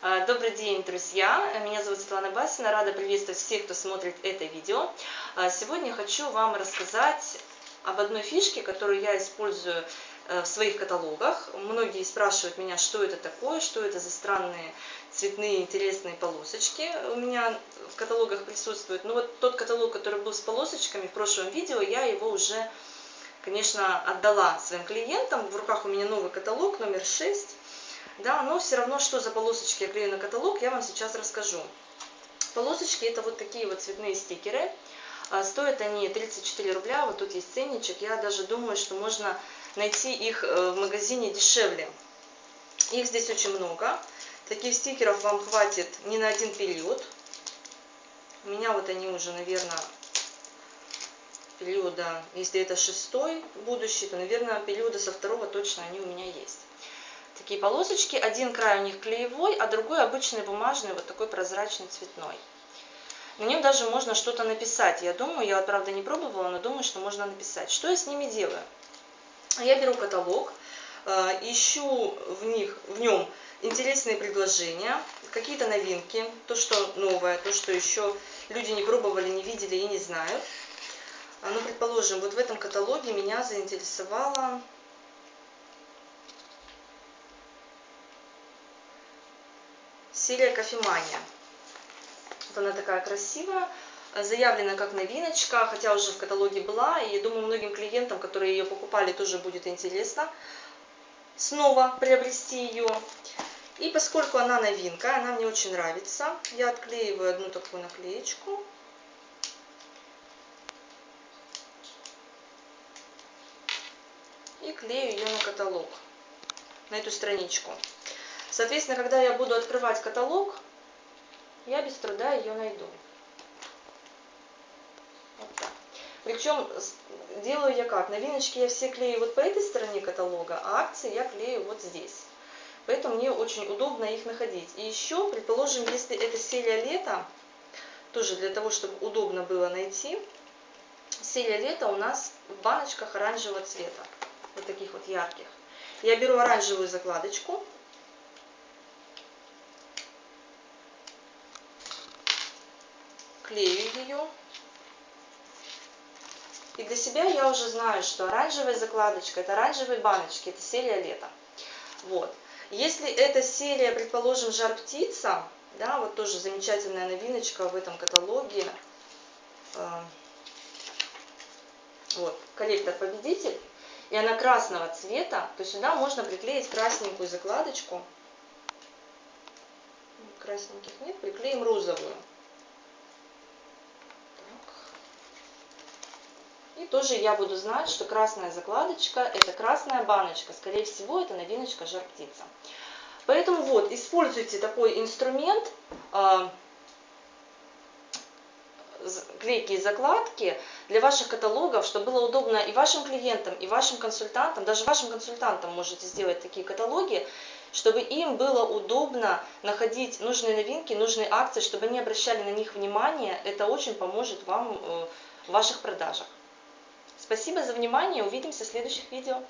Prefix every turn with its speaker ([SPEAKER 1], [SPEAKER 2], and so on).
[SPEAKER 1] А, добрый день, друзья! Меня зовут Светлана Басина. Рада приветствовать всех, кто смотрит это видео. А, сегодня хочу вам рассказать об одной фишке, которую я использую э, в своих каталогах. Многие спрашивают меня, что это такое, что это за странные цветные интересные полосочки у меня в каталогах присутствуют. Ну вот тот каталог, который был с полосочками в прошлом видео, я его уже, конечно, отдала своим клиентам. В руках у меня новый каталог, номер 6 да, но все равно, что за полосочки я клею на каталог, я вам сейчас расскажу. Полосочки это вот такие вот цветные стикеры. А, стоят они 34 рубля, вот тут есть ценничек. Я даже думаю, что можно найти их э, в магазине дешевле. Их здесь очень много. Таких стикеров вам хватит не на один период. У меня вот они уже, наверное, периода, если это шестой будущий, то, наверное, периода со второго точно они у меня есть такие полосочки. Один край у них клеевой, а другой обычный бумажный, вот такой прозрачный цветной. На нем даже можно что-то написать. Я думаю, я, правда, не пробовала, но думаю, что можно написать. Что я с ними делаю? Я беру каталог, э, ищу в, них, в нем интересные предложения, какие-то новинки, то, что новое, то, что еще люди не пробовали, не видели и не знают. А, ну, предположим, вот в этом каталоге меня заинтересовало серия кофемания. Вот она такая красивая, заявлена как новиночка, хотя уже в каталоге была, и думаю, многим клиентам, которые ее покупали, тоже будет интересно снова приобрести ее. И поскольку она новинка, она мне очень нравится, я отклеиваю одну такую наклеечку. И клею ее на каталог, на эту страничку. Соответственно, когда я буду открывать каталог, я без труда ее найду. Вот. Причем делаю я как? Новиночки я все клею вот по этой стороне каталога, а акции я клею вот здесь. Поэтому мне очень удобно их находить. И еще, предположим, если это серия лета, тоже для того, чтобы удобно было найти, серия лета у нас в баночках оранжевого цвета, вот таких вот ярких. Я беру оранжевую закладочку, клею ее. И для себя я уже знаю, что оранжевая закладочка, это оранжевые баночки, это серия лета. Вот. Если это серия, предположим, жар птица, да, вот тоже замечательная новиночка в этом каталоге. Э, вот, коллектор победитель. И она красного цвета, то сюда можно приклеить красненькую закладочку. Красненьких нет, приклеим розовую. И тоже я буду знать, что красная закладочка – это красная баночка. Скорее всего, это новиночка жар птица. Поэтому вот, используйте такой инструмент, э, клейки и закладки для ваших каталогов, чтобы было удобно и вашим клиентам, и вашим консультантам, даже вашим консультантам можете сделать такие каталоги, чтобы им было удобно находить нужные новинки, нужные акции, чтобы они обращали на них внимание. Это очень поможет вам э, в ваших продажах. Спасибо за внимание. Увидимся в следующих видео.